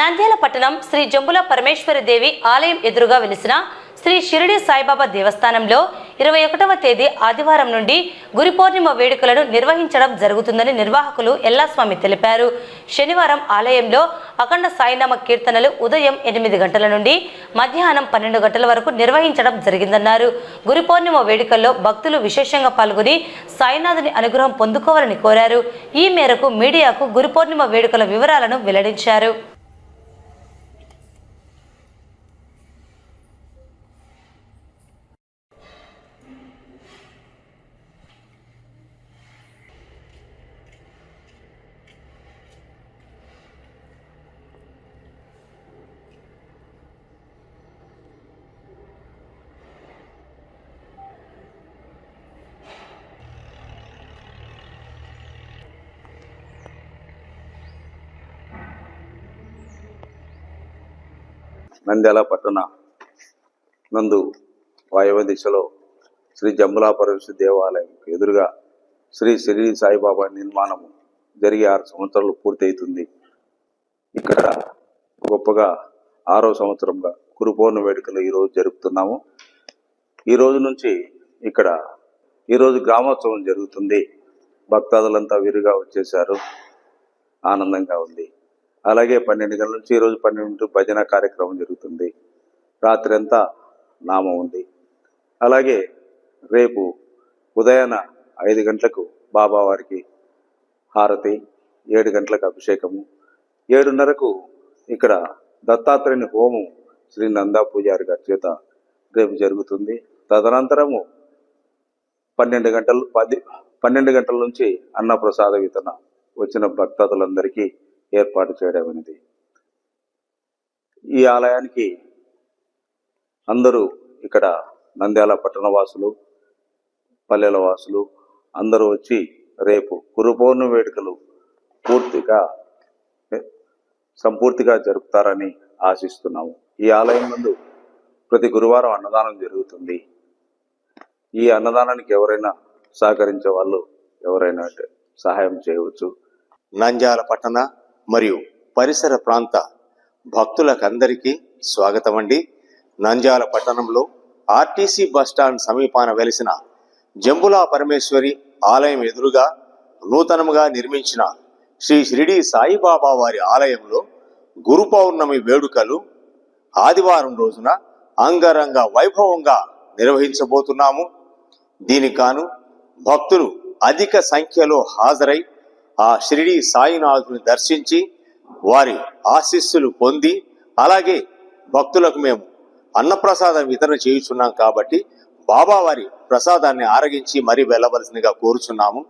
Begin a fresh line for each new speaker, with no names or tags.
నంద్యాల పట్టణం శ్రీ జంబుల పరమేశ్వరి దేవి ఆలయం ఎదురుగా వెలిసిన శ్రీ షిరిడి సాయిబాబా దేవస్థానంలో ఇరవై ఒకటవ తేదీ ఆదివారం నుండి గురి పౌర్ణిమ వేడుకలను నిర్వహించడం జరుగుతుందని నిర్వాహకులు ఎల్లాస్వామి తెలిపారు. శనివారం ఆలయంలో అఖండ సాయినామ కీర్తనలు ఉదయం ఎనిమిది గంటల నుండి మధ్యాహ్నం పన్నెండు గంటల వరకు నిర్వహించడం జరిగిందన్నారు. గురి పౌర్ణిమ వేడుకల్లో భక్తులు విశేషంగా పాల్గొని సాయినాథుని అనుగ్రహం పొందుకోవాలని కోరారు. ఈ మేరకు మీడియాకు గురు పౌర్ణిమ వేడుకల వివరాలను వెల్లడించారు.
నంద్యాల పట్టణ నందు వాయవ్య దిశలో శ్రీ జంబులాపరమేశ్వర దేవాలయం ఎదురుగా శ్రీ షిరిడి సాయిబాబా నిర్మాణం జరిగి ఆరు సంవత్సరాలు పూర్తయితుంది. ఇక్కడ గొప్పగా ఆరో సంవత్సరంగా గురు పౌర్ణమి వేడుకలు ఈరోజు జరుపుతున్నాము. ఈ రోజు నుంచి ఇక్కడ ఈరోజు గ్రామోత్సవం జరుగుతుంది. భక్తాదులంతా విరుగా వచ్చేసారు ఆనందంగా ఉంది. అలాగే పన్నెండు గంటల నుంచి ఈరోజు పన్నెండు భజన కార్యక్రమం జరుగుతుంది. రాత్రి అంతా నామం ఉంది. అలాగే రేపు ఉదయాన ఐదు గంటలకు బాబావారికి హారతి ఏడు గంటలకు అభిషేకము ఏడున్నరకు ఇక్కడ దత్తాత్రేయుని హోమం శ్రీ నందా పూజారి గారి చేత రేపు జరుగుతుంది. తదనంతరము పన్నెండు గంటలు పది పన్నెండు గంటల నుంచి అన్నప్రసాద వితరణ వచ్చిన భక్తాదులందరికీ ఏర్పాటు చేయడం అనేది. ఈ ఆలయానికి అందరూ ఇక్కడ నంద్యాల పట్టణ వాసులు పల్లెల వాసులు అందరూ వచ్చి రేపు గురుపౌర్ణమి వేడుకలు పూర్తిగా సంపూర్తిగా జరుపుతారని ఆశిస్తున్నాము ఈ ఆలయం ముందు ప్రతి గురువారం అన్నదానం జరుగుతుంది. ఈ అన్నదానానికి ఎవరైనా సహకరించే వాళ్ళు ఎవరైనా సహాయం చేయవచ్చు.
నంద్యాల పట్టణ మరియు పరిసర ప్రాంత భక్తులకందరికీ స్వాగతం అండి నంజాల పట్టణంలో ఆర్టీసీ బస్టాండ్ సమీపాన వెలిసిన జంబులా పరమేశ్వరి ఆలయం ఎదురుగా నూతనముగా నిర్మించిన శ్రీ షిరిడి సాయిబాబా వారి ఆలయంలో గురు పౌర్ణమి వేడుకలు ఆదివారం రోజున అంగరంగ వైభవంగా నిర్వహించబోతున్నాము. దీనికి గాను భక్తులు అధిక సంఖ్యలో హాజరై ఆ షిరిడి సాయినాథుని దర్శించి వారి ఆశీస్సులు పొంది అలాగే భక్తులకు మేము అన్నప్రసాదం వితరణ చేయుచున్నాం కాబట్టి బాబా వారి ప్రసాదాన్ని ఆరగించి మరీ వెళ్ళవలసిందిగా కోరుచున్నాము.